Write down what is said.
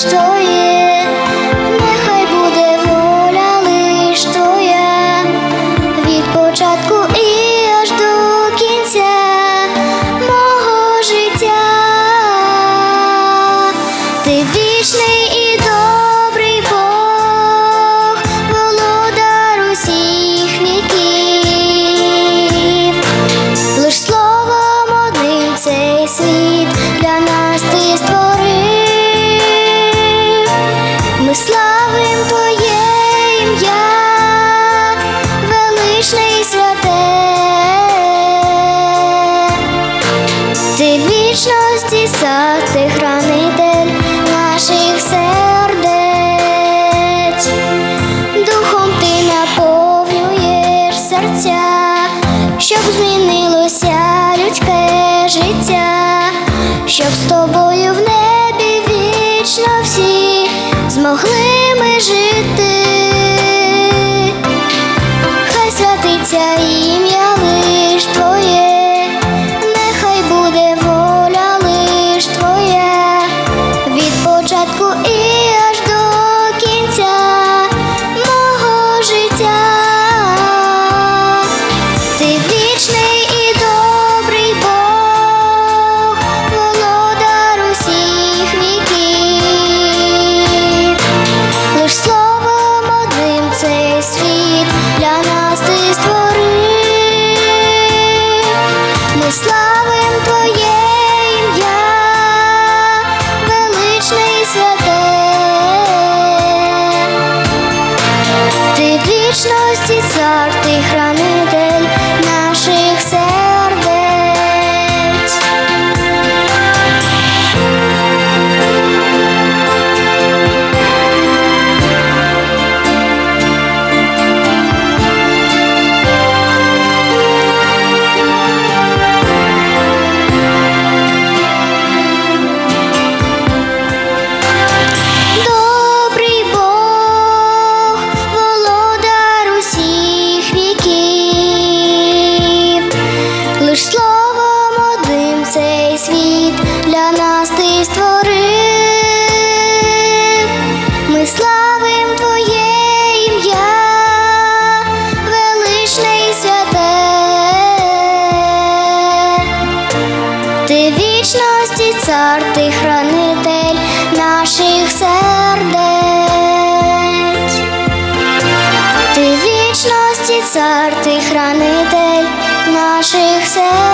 что есть. хранитель наших сердець, духом ти наповнюєш серця, щоб змінилося людське життя, щоб з тобою. славим Твоє ім'я, величне святе, ти вічності цар, ти храни. цар, ти хранитель наших сердець, ти вічності, цар, ти хранитель наших сердець.